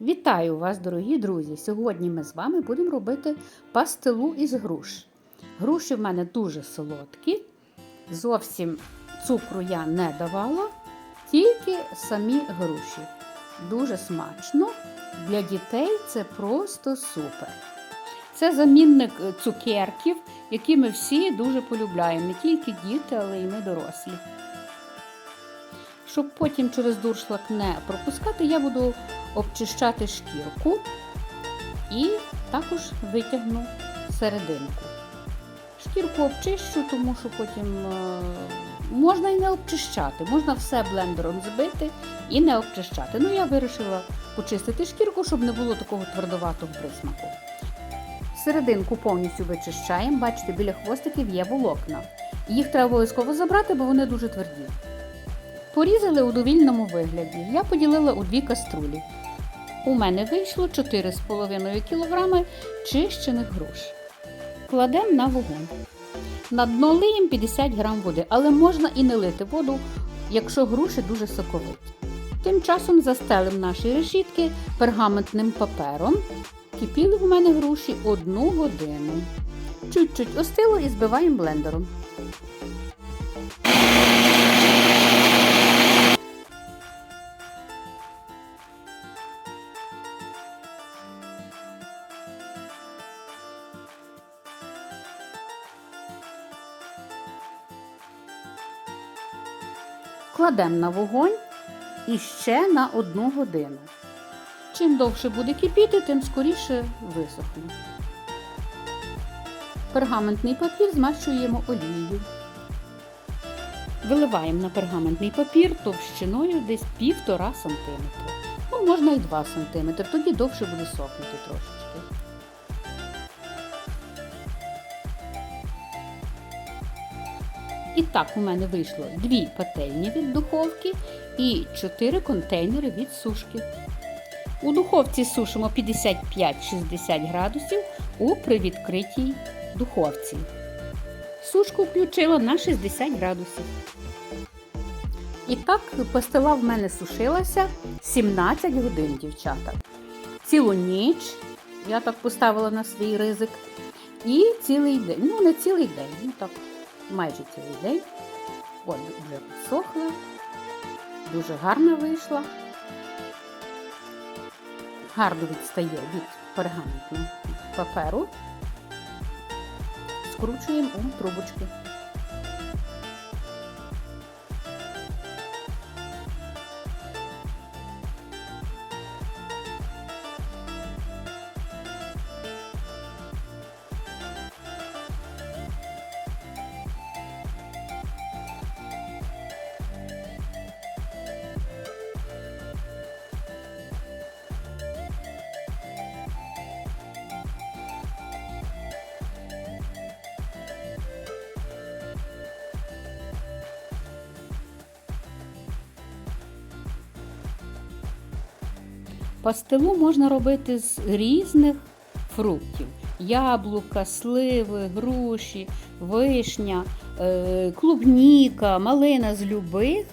Вітаю вас, дорогі друзі! Сьогодні ми з вами будемо робити пастилу із груш. Груші в мене дуже солодкі, зовсім цукру я не давала, тільки самі груші. Дуже смачно. Для дітей це просто супер. Це замінник е, цукерків, які ми всі дуже полюбляємо. Не тільки діти, але й ми дорослі. Щоб потім через дуршлак не пропускати, я буду обчищати шкірку і також витягну серединку. Шкірку обчищу, тому що потім е, можна і не обчищати, можна все блендером збити і не обчищати. Ну, я вирішила почистити шкірку, щоб не було такого твердоватого присмаку. Серединку повністю вичищаємо. Бачите, біля хвостиків є волокна. Їх треба обов'язково забрати, бо вони дуже тверді. Порізали у довільному вигляді. Я поділила у дві каструлі. У мене вийшло 4,5 кг чищених груш. Кладемо на вогонь. На дно лиємо 50 г води, але можна і не лити воду, якщо груші дуже соковиті. Тим часом застелимо наші решітки пергаментним папером. Кипіли в мене груші одну годину. Чуть-чуть остило і збиваємо блендером. Кладемо на вогонь і ще на одну годину. Чим довше буде кипіти, тим скоріше висохне. Пергаментний папір змащуємо олією. Виливаємо на пергаментний папір товщиною десь 1,5 см. Ну, можна і 2 см, тоді довше буде сохнути трошечки. І так у мене вийшло 2 пательні від духовки і 4 контейнери від сушки. У духовці сушимо 55-60 градусів у привідкритій духовці. Сушку включила на 60 градусів. І так пастила в мене сушилася 17 годин, дівчата. Цілу ніч я так поставила на свій ризик. І цілий день. Ну, не цілий день, ну так, майже цілий день. От, вже підсохла. Дуже гарно вийшла. Гарно відстає від пергаментного паперу. Скручуємо у трубочки. Пастилу можна робити з різних фруктів: яблука, сливи, груші, вишня, е, клубніка, малина з любих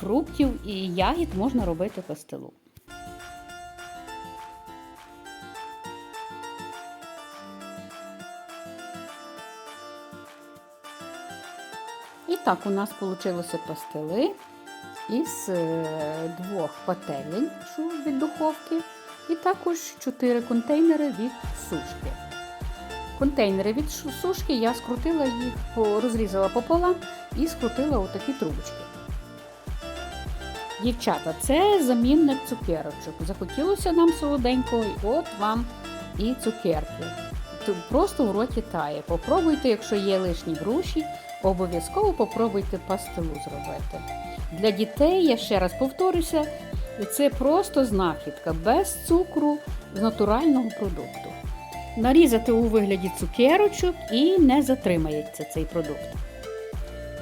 фруктів і ягід можна робити пастилу. І так у нас вийшло пастили із е, двох пательень від духовки, і також 4 контейнери від сушки. Контейнери від сушки я скрутила їх, розрізала пополам і скрутила у такі трубочки. Дівчата, це замінник цукерочок. Захотілося нам солоденького, і от вам і цукерки. Просто в роті тає. Попробуйте, якщо є лишні груші, обов'язково попробуйте пастилу зробити. Для дітей, я ще раз повторюся, це просто знахідка без цукру з натурального продукту. Нарізати у вигляді цукерочок і не затримається цей продукт.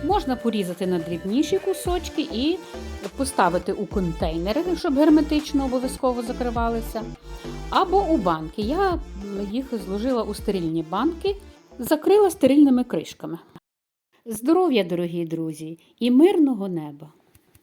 Можна порізати на дрібніші кусочки і поставити у контейнери, щоб герметично обов'язково закривалися. Або у банки. Я їх зложила у стерильні банки, закрила стерильними кришками. Здоров'я, дорогі друзі, і мирного неба!